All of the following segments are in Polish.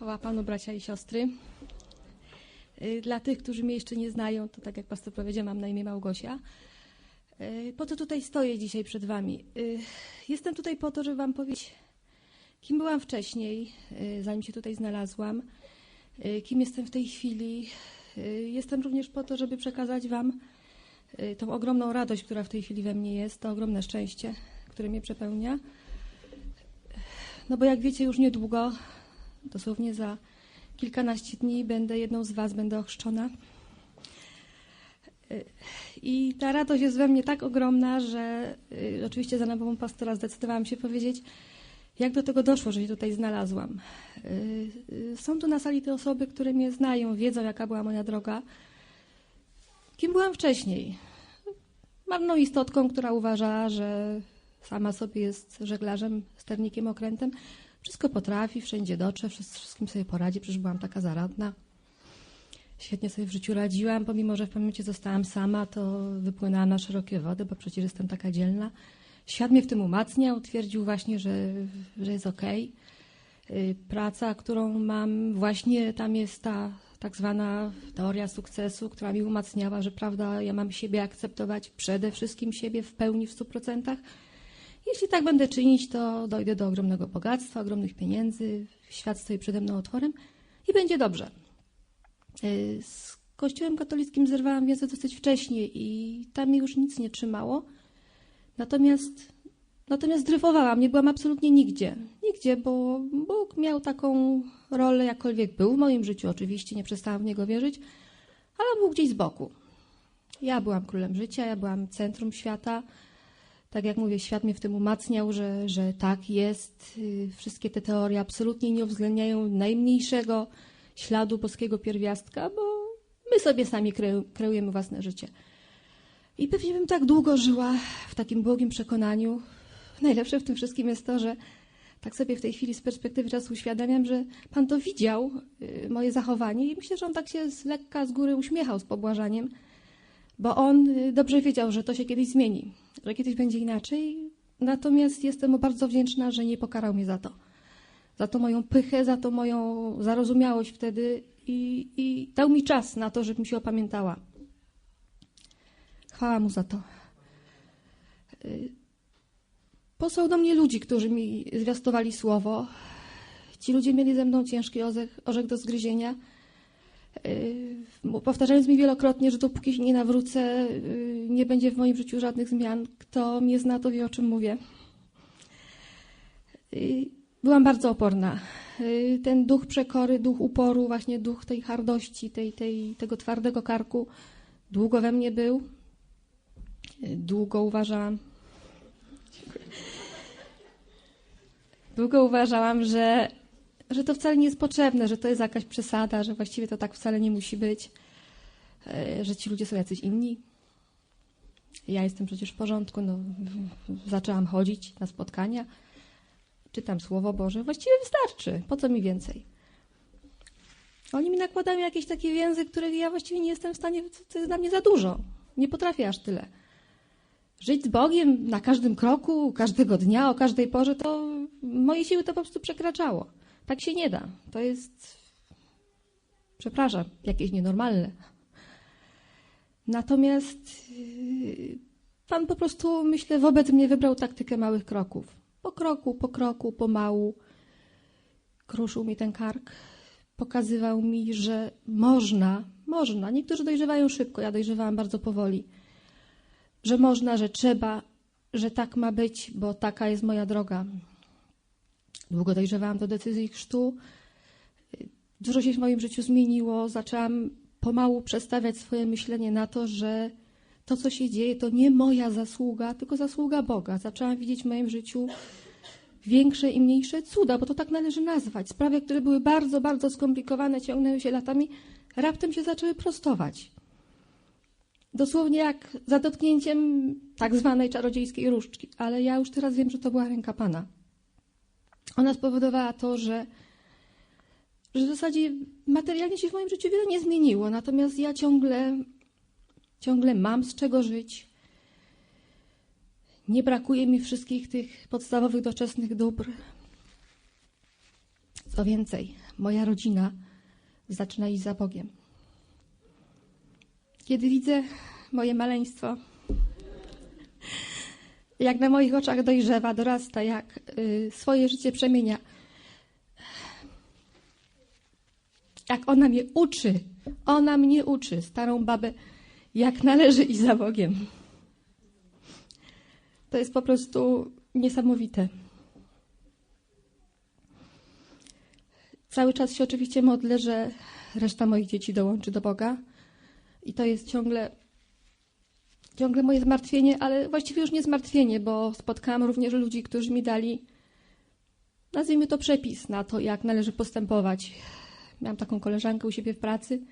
Chwała Panu, bracia i siostry. Y, Dla tych, którzy mnie jeszcze nie znają, to tak jak pastor powiedział, mam na imię Małgosia. Y, Po co tutaj stoję dzisiaj przed Wami? Y, Jestem tutaj po to, żeby Wam powiedzieć, kim byłam wcześniej, zanim się tutaj znalazłam, kim jestem w tej chwili. Jestem również po to, żeby przekazać Wam tą ogromną radość, która w tej chwili we mnie jest, to ogromne szczęście, które mnie przepełnia. No bo jak wiecie, już niedługo, dosłownie za kilkanaście dni, będę jedną z Was, będę ochrzczona. I ta radość jest we mnie tak ogromna, że y, oczywiście za namową pastora zdecydowałam się powiedzieć, jak do tego doszło, że się tutaj znalazłam. Y, y, Są tu na sali te osoby, które mnie znają, wiedzą, jaka była moja droga. Kim byłam wcześniej? Marną istotką, która uważa, że sama sobie jest żeglarzem, sternikiem, okrętem. Wszystko potrafi, wszędzie dotrze, wszys- wszystkim sobie poradzi, przecież byłam taka zaradna. Świetnie sobie w życiu radziłam, pomimo że w momencie zostałam sama, to wypłynęłam na szerokie wody, bo przecież jestem taka dzielna. Świat mnie w tym umacniał, twierdził właśnie, że, że jest okej. Y, Praca, którą mam, właśnie tam jest ta tak zwana teoria sukcesu, która mi umacniała, że prawda, ja mam siebie akceptować, przede wszystkim siebie w pełni, w stu procentach. Jeśli tak będę czynić, to dojdę do ogromnego bogactwa, ogromnych pieniędzy, świat stoi przede mną otworem i będzie dobrze. Y, Z Kościołem katolickim zerwałam wiedzę dosyć wcześnie i tam mnie już nic nie trzymało. Natomiast, natomiast dryfowałam, nie byłam absolutnie nigdzie. Nigdzie, bo Bóg miał taką rolę, jakkolwiek był w moim życiu, oczywiście, nie przestałam w Niego wierzyć, ale był gdzieś z boku. Ja byłam królem życia, ja byłam centrum świata. Tak jak mówię, świat mnie w tym umacniał, że, że tak jest. Y, Wszystkie te teorie absolutnie nie uwzględniają najmniejszego śladu boskiego pierwiastka, bo my sobie sami kreu- kreujemy własne życie. I pewnie bym tak długo żyła w takim błogim przekonaniu. Najlepsze w tym wszystkim jest to, że tak sobie w tej chwili z perspektywy czasu uświadamiam, że Pan to widział, y, moje zachowanie i myślę, że On tak się z lekka z góry uśmiechał z pobłażaniem, bo On y, dobrze wiedział, że to się kiedyś zmieni, że kiedyś będzie inaczej. Natomiast jestem mu bardzo wdzięczna, że nie pokarał mnie za to. Za to moją pychę, za to moją zarozumiałość wtedy i, i dał mi czas na to, żebym się opamiętała. Chwała mu za to. Y, Posłał do mnie ludzi, którzy mi zwiastowali słowo. Ci ludzie mieli ze mną ciężki orzech, orzech do zgryzienia. Yy, Powtarzając mi wielokrotnie, że dopóki nie nawrócę, yy, nie będzie w moim życiu żadnych zmian. Kto mnie zna, to wie, o czym mówię. Yy, Byłam bardzo oporna. Ten duch przekory, duch uporu, właśnie duch tej hardości, tej, tej, tego twardego karku długo we mnie był. Długo uważałam, Długo uważałam, że, że to wcale nie jest potrzebne, że to jest jakaś przesada, że właściwie to tak wcale nie musi być, e, że ci ludzie są jacyś inni. Ja jestem przecież w porządku, no, zaczęłam chodzić na spotkania, czytam Słowo Boże, właściwie wystarczy, po co mi więcej? Oni mi nakładają jakieś takie więzy, których ja właściwie nie jestem w stanie, to jest dla mnie za dużo. Nie potrafię aż tyle. Żyć z Bogiem na każdym kroku, każdego dnia, o każdej porze, to moje siły to po prostu przekraczało. Tak się nie da. To jest, przepraszam, jakieś nienormalne. Natomiast yy, Pan po prostu, myślę, wobec mnie wybrał taktykę małych kroków. Po kroku, po kroku, pomału. Kruszył mi ten kark. Pokazywał mi, że można, można. Niektórzy dojrzewają szybko, ja dojrzewałam bardzo powoli że można, że trzeba, że tak ma być, bo taka jest moja droga. Długo dojrzewałam do decyzji chrztu. Dużo się w moim życiu zmieniło. Zaczęłam pomału przestawiać swoje myślenie na to, że to, co się dzieje, to nie moja zasługa, tylko zasługa Boga. Zaczęłam widzieć w moim życiu większe i mniejsze cuda, bo to tak należy nazwać. Sprawy, które były bardzo, bardzo skomplikowane, ciągnęły się latami, raptem się zaczęły prostować. Dosłownie jak za dotknięciem tak zwanej czarodziejskiej różdżki, ale ja już teraz wiem, że to była ręka Pana. Ona spowodowała to, że, że w zasadzie materialnie się w moim życiu wiele nie zmieniło, natomiast ja ciągle, ciągle mam z czego żyć. Nie brakuje mi wszystkich tych podstawowych, doczesnych dóbr. Co więcej, moja rodzina zaczyna iść za Bogiem. Kiedy widzę moje maleństwo, jak na moich oczach dojrzewa, dorasta, jak y, swoje życie przemienia, jak ona mnie uczy, ona mnie uczy, starą babę, jak należy iść za Bogiem. To jest po prostu niesamowite. Cały czas się oczywiście modlę, że reszta moich dzieci dołączy do Boga. I to jest ciągle, ciągle moje zmartwienie, ale właściwie już nie zmartwienie, bo spotkałam również ludzi, którzy mi dali, nazwijmy to przepis na to, jak należy postępować. Miałam taką koleżankę u siebie w pracy.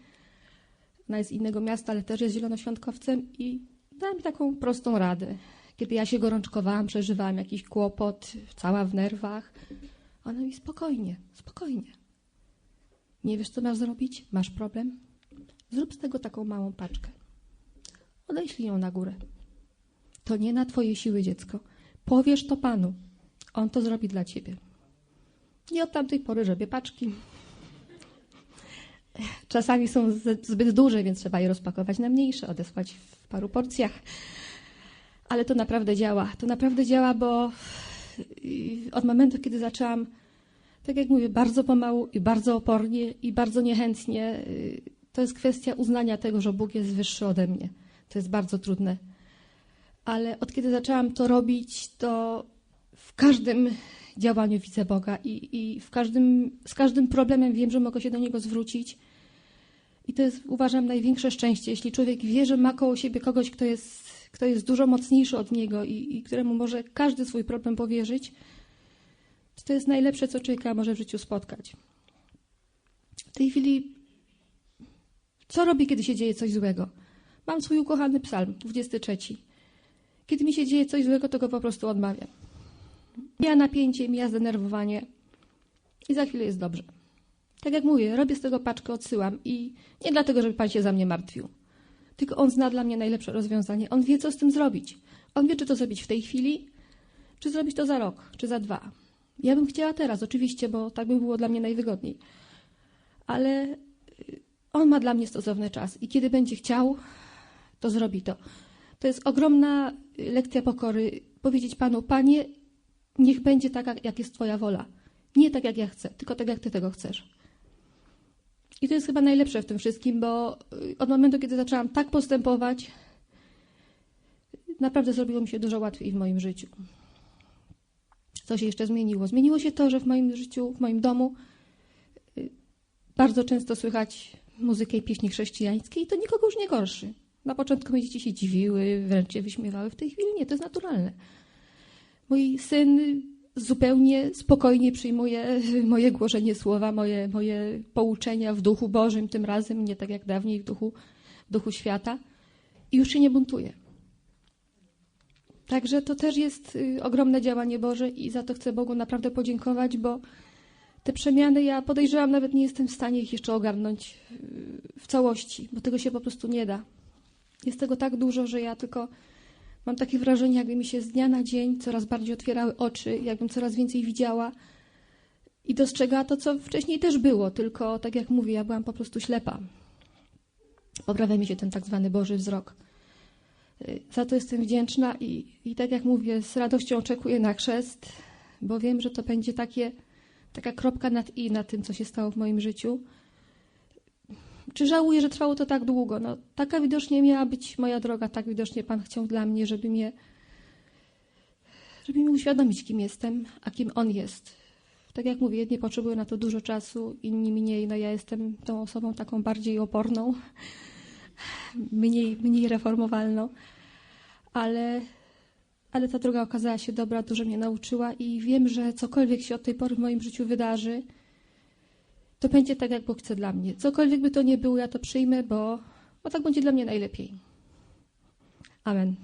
Ona jest z innego miasta, ale też jest zielonoświątkowcem i dała mi taką prostą radę. Kiedy ja się gorączkowałam, przeżywałam jakiś kłopot, cała w nerwach, ona mi spokojnie, spokojnie. Nie wiesz, co masz zrobić? Masz problem? Zrób z tego taką małą paczkę. Odeślij ją na górę. To nie na twoje siły, dziecko. Powiesz to Panu. On to zrobi dla ciebie. I od tamtej pory robię paczki. Czasami są zbyt duże, więc trzeba je rozpakować na mniejsze, odesłać w paru porcjach. Ale to naprawdę działa. To naprawdę działa, bo od momentu, kiedy zaczęłam, tak jak mówię, bardzo pomału i bardzo opornie i bardzo niechętnie, to jest kwestia uznania tego, że Bóg jest wyższy ode mnie. To jest bardzo trudne. Ale od kiedy zaczęłam to robić, to w każdym działaniu widzę Boga i, i w każdym, z każdym problemem wiem, że mogę się do Niego zwrócić. I to jest, uważam, największe szczęście, jeśli człowiek wie, że ma koło siebie kogoś, kto jest, kto jest dużo mocniejszy od niego i, i któremu może każdy swój problem powierzyć. To jest najlepsze, co człowieka może w życiu spotkać. W tej chwili, co robię, kiedy się dzieje coś złego? Mam swój ukochany psalm, 23. Kiedy mi się dzieje coś złego, to go po prostu odmawiam. Mija napięcie, mija zdenerwowanie i za chwilę jest dobrze. Tak jak mówię, robię z tego paczkę, odsyłam i nie dlatego, żeby Pan się za mnie martwił. Tylko On zna dla mnie najlepsze rozwiązanie. On wie, co z tym zrobić. On wie, czy to zrobić w tej chwili, czy zrobić to za rok, czy za dwa. Ja bym chciała teraz, oczywiście, bo tak by było dla mnie najwygodniej. Ale On ma dla mnie stosowny czas i kiedy będzie chciał, to zrobi to. To jest ogromna y, lekcja pokory. Powiedzieć Panu, Panie, niech będzie tak, jak jest Twoja wola. Nie tak, jak ja chcę, tylko tak, jak Ty tego chcesz. I to jest chyba najlepsze w tym wszystkim, bo y, od momentu, kiedy zaczęłam tak postępować, naprawdę zrobiło mi się dużo łatwiej w moim życiu. Co się jeszcze zmieniło? Zmieniło się to, że w moim życiu, w moim domu y, bardzo często słychać muzykę i pieśni chrześcijańskie i to nikogo już nie gorszy. Na początku moje dzieci się dziwiły, wręcz się wyśmiewały. W tej chwili nie, to jest naturalne. Mój syn zupełnie spokojnie przyjmuje moje głoszenie słowa, moje, moje pouczenia w duchu Bożym, tym razem nie tak jak dawniej w duchu, w duchu świata i już się nie buntuje. Także to też jest y, ogromne działanie Boże i za to chcę Bogu naprawdę podziękować, bo te przemiany, ja podejrzewam, nawet nie jestem w stanie ich jeszcze ogarnąć y, w całości, bo tego się po prostu nie da. Jest tego tak dużo, że ja tylko Mam takie wrażenie, jakby mi się z dnia na dzień coraz bardziej otwierały oczy, jakbym coraz więcej widziała i dostrzegała to, co wcześniej też było, tylko tak jak mówię, ja byłam po prostu ślepa. Poprawia mi się ten tak zwany Boży wzrok. Y, za to jestem wdzięczna i, i tak jak mówię, z radością oczekuję na chrzest, bo wiem, że to będzie takie, taka kropka nad i na tym, co się stało w moim życiu. Czy żałuję, że trwało to tak długo? No, taka widocznie miała być moja droga, tak widocznie Pan chciał dla mnie, żeby mnie, żeby mi uświadomić, kim jestem, a kim On jest. Tak jak mówię, jedni potrzebują na to dużo czasu, inni mniej. No ja jestem tą osobą taką bardziej oporną, mniej, mniej reformowalną, ale, ale ta droga okazała się dobra, dużo mnie nauczyła i wiem, że cokolwiek się od tej pory w moim życiu wydarzy, to będzie tak, jak Bóg chce dla mnie. Cokolwiek by to nie było, ja to przyjmę, bo, bo tak będzie dla mnie najlepiej. Amen.